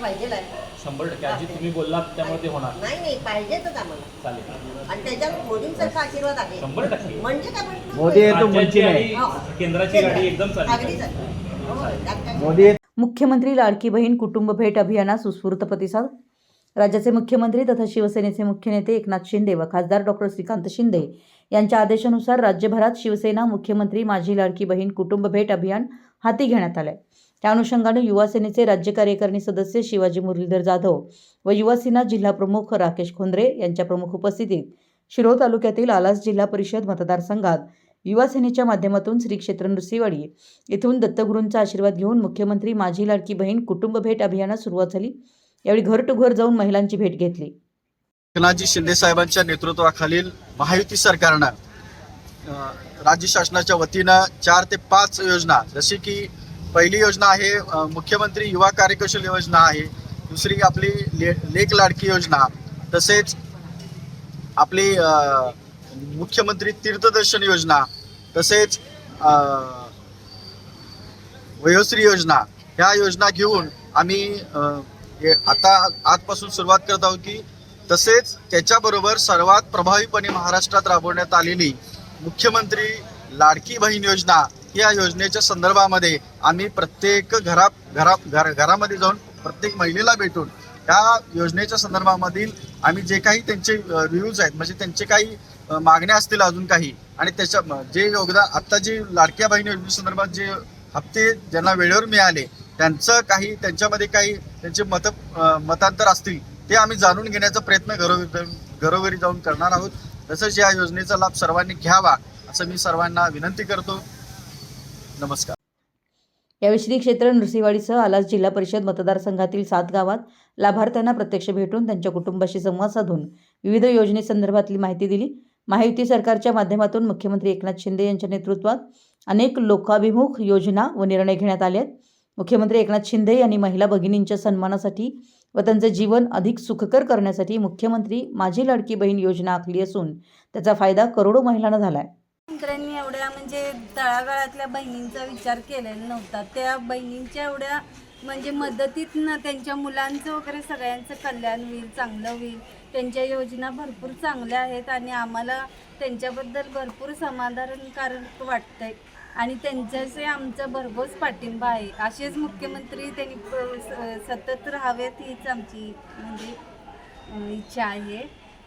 शंभर टक्के. आजी तुम्ही बोललात त्यामुळे ते होणार. नाही नाही पाहिजेतच आम्हाला. चालेल. आणि त्याच्यावर मोदींसारखा आशीर्वाद आहे. शंभर टक्के. म्हणजे काय मोदी आहे तो राज्याची मुलची नाही. आणि हो. केंद्राची गाडी एकदम अगदी चालली. चालेल. हो, त्यात काय- मोदी आहे मुख्यमंत्री लाडकी बहीण कुटुंब भेट अभियानास उत्स्फूर्त प्रतिसाद. राज्याचे मुख्यमंत्री तथा शिवसेनेचे मुख्य नेते एकनाथ शिंदे व खासदार डॉक्टर श्रीकांत शिंदे यांच्या आदेशानुसार राज्यभरात शिवसेना मुख्यमंत्री माझी लाडकी बहीण कुटुंब भेट अभियान हाती घेण्यात आले त्या अनुषंगाने युवासेनेचे राज्य कार्यकारिणी सदस्य शिवाजी मुरलीधर जाधव व युवासेना जिल्हा प्रमुख राकेश खोंद्रे यांच्या प्रमुख उपस्थितीत शिरोळ तालुक्यातील आलास जिल्हा परिषद मतदारसंघात युवासेनेच्या माध्यमातून श्री क्षेत्र नृसिंहवाडी येथून दत्तगुरूंचा आशीर्वाद घेऊन मुख्यमंत्री माझी लाडकी बहीण कुटुंब भेट अभियानास सुरुवात झाली. यावेळी घर टू घर जाऊन महिलांची भेट घेतली. एकनाथजी शिंदे साहेबांच्या नेतृत्वाखालील महायुती सरकारनं राज्य शासनाच्या वतीनं चार ते पाच योजना जशी की पहिली योजना आहे मुख्यमंत्री युवा कार्यकौशल योजना आहे दुसरी आपली ले लेक लाडकी योजना तसेच आपली मुख्यमंत्री तीर्थदर्शन योजना तसेच वयोश्री योजना ह्या योजना घेऊन आम्ही आता आजपासून सुरुवात करत आहोत की तसेच त्याच्याबरोबर सर्वात प्रभावीपणे महाराष्ट्रात राबवण्यात आलेली मुख्यमंत्री लाडकी बहीण योजना या योजनेच्या संदर्भामध्ये आम्ही प्रत्येक घरा घरा घर घरामध्ये जाऊन प्रत्येक महिलेला भेटून या योजनेच्या संदर्भामधील आम्ही जे काही त्यांचे रिव्ह्यूज आहेत म्हणजे त्यांचे काही मागण्या असतील अजून काही आणि त्याच्या जे योगदान आत्ता जे लाडक्या बहीण योजनेसंदर्भात जे हप्ते ज्यांना वेळेवर मिळाले त्यांचं काही त्यांच्यामध्ये काही त्यांचे मत मतांतर असतील ते आम्ही जाणून घेण्याचा प्रयत्न घरो घरोघरी जाऊन करणार आहोत. तसंच या योजनेचा लाभ सर्वांनी घ्यावा असं मी सर्वांना विनंती करतो. नमस्कार. यावेळी श्री क्षेत्र नृसिंहवाडीसह आलास जिल्हा परिषद मतदारसंघातील सात गावात लाभार्थ्यांना प्रत्यक्ष भेटून त्यांच्या कुटुंबाशी संवाद साधून विविध योजनेसंदर्भातली माहिती दिली. महायुती सरकारच्या माध्यमातून मुख्यमंत्री एकनाथ शिंदे यांच्या नेतृत्वात अनेक लोकाभिमुख योजना व निर्णय घेण्यात आले आहेत मुख्यमंत्री एकनाथ शिंदे यांनी महिला भगिनींच्या सन्मानासाठी व त्यांचे जीवन अधिक सुखकर करण्यासाठी मुख्यमंत्री माझी लाडकी बहीण योजना आखली असून त्याचा फायदा करोडो महिलांना झाला आहे मुख्यमंत्र्यांनी एवढ्या म्हणजे तळागाळातल्या बहिणींचा विचार केलेला नव्हता. त्या बहिणींच्या एवढ्या म्हणजे मदतीतनं त्यांच्या मुलांचं वगैरे सगळ्यांचं कल्याण होईल चांगलं होईल. त्यांच्या योजना भरपूर चांगल्या आहेत आणि आम्हाला त्यांच्याबद्दल भरपूर समाधानकारक वाटतंय. आणि त्यांच्याशी आमचा भरघोस पाठिंबा आहे. असेच मुख्यमंत्री त्यांनी सतत राहावेत हीच आमची म्हणजे इच्छा आहे.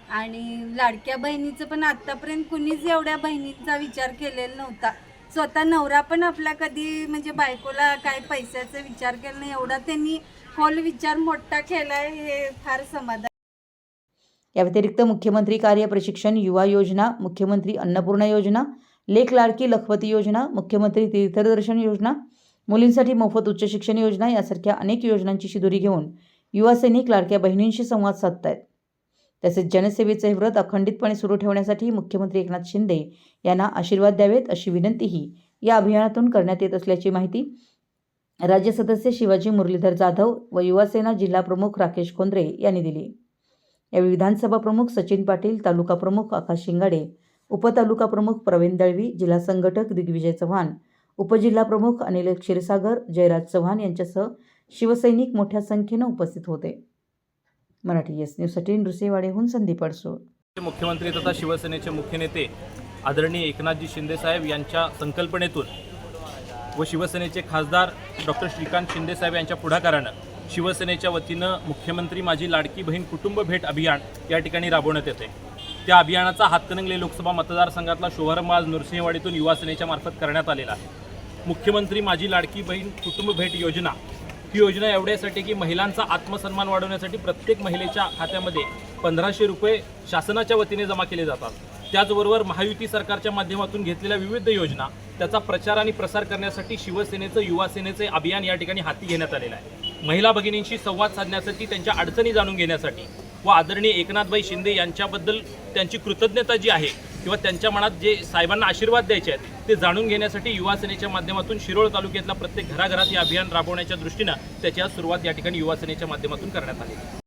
आणि लाडक्या बहिणीचं पण आतापर्यंत कुणीच एवढ्या बहिणींचा विचार केलेला नव्हता. स्वतः नवरा पण आपला कधी म्हणजे बायकोला काय पैशाचा विचार केला नाही एवढा त्यांनी खोल विचार मोठा केलाय हे फार समाधान. या व्यतिरिक्त मुख्यमंत्री कार्य प्रशिक्षण युवा योजना मुख्यमंत्री अन्नपूर्णा योजना लेख लाडकी लखपती योजना मुख्यमंत्री तीर्थदर्शन योजना मुलींसाठी मोफत उच्च शिक्षण योजना यासारख्या अनेक योजनांची शिदोरी घेऊन युवा सैनिक लाडक्या बहिणींशी संवाद साधत आहेत तसेच जनसेवेचे व्रत अखंडितपणे सुरू ठेवण्यासाठी मुख्यमंत्री एकनाथ शिंदे यांना आशीर्वाद द्यावेत अशी विनंतीही या अभियानातून करण्यात येत असल्याची माहिती राज्य सदस्य शिवाजी मुरलीधर जाधव व युवासेना जिल्हा प्रमुख राकेश कोंद्रे यांनी दिली. यावेळी विधानसभा प्रमुख सचिन पाटील तालुका प्रमुख आकाश शिंगाडे उपतालुका प्रमुख प्रवीण दळवी जिल्हा संघटक दिग्विजय चव्हाण उपजिल्हा प्रमुख अनिल क्षीरसागर जयराज चव्हाण यांच्यासह शिवसैनिक मोठ्या संख्येनं उपस्थित होते. मराठी एस न्यूजसाठी नृसिंहवाडीहून संदीप अडसूळ. मुख्यमंत्री तथा शिवसेनेचे मुख्य नेते आदरणीय एकनाथजी शिंदेसाहेब यांच्या संकल्पनेतून व शिवसेनेचे खासदार डॉक्टर श्रीकांत शिंदेसाहेब यांच्या पुढाकारानं शिवसेनेच्या वतीनं मुख्यमंत्री माझी लाडकी बहीण कुटुंब भेट अभियान या ठिकाणी राबवण्यात येते. त्या अभियानाचा हातकणंगले लोकसभा मतदारसंघातला शुभारंभ आज नृसिंहवाडीतून युवा सेनेच्या मार्फत करण्यात आलेला आहे. मुख्यमंत्री माझी लाडकी बहीण कुटुंब भेट योजना ही योजना एवढ्यासाठी की महिलांचा आत्मसन्मान वाढवण्यासाठी प्रत्येक महिलेच्या खात्यामध्ये पंधराशे रुपये शासनाच्या वतीने जमा केले जातात. त्याचबरोबर महायुती सरकारच्या माध्यमातून घेतलेल्या विविध योजना त्याचा प्रचार आणि प्रसार करण्यासाठी शिवसेनेचं युवासेनेचे अभियान या ठिकाणी हाती घेण्यात आलेलं आहे. महिला भगिनींशी संवाद साधण्यासाठी त्यांच्या अडचणी जाणून घेण्यासाठी व आदरणीय एकनाथभाई शिंदे यांच्याबद्दल त्यांची कृतज्ञता जी आहे किंवा त्यांच्या मनात जे साहेबांना आशीर्वाद द्यायचे आहेत ते जाणून घेण्यासाठी युवा सेनेच्या माध्यमातून शिरोळ तालुक्यातला प्रत्येक घराघरात हे अभियान राबवण्याच्या दृष्टीनं त्याची आज सुरुवात या ठिकाणी युवा सेनेच्या माध्यमातून करण्यात आली.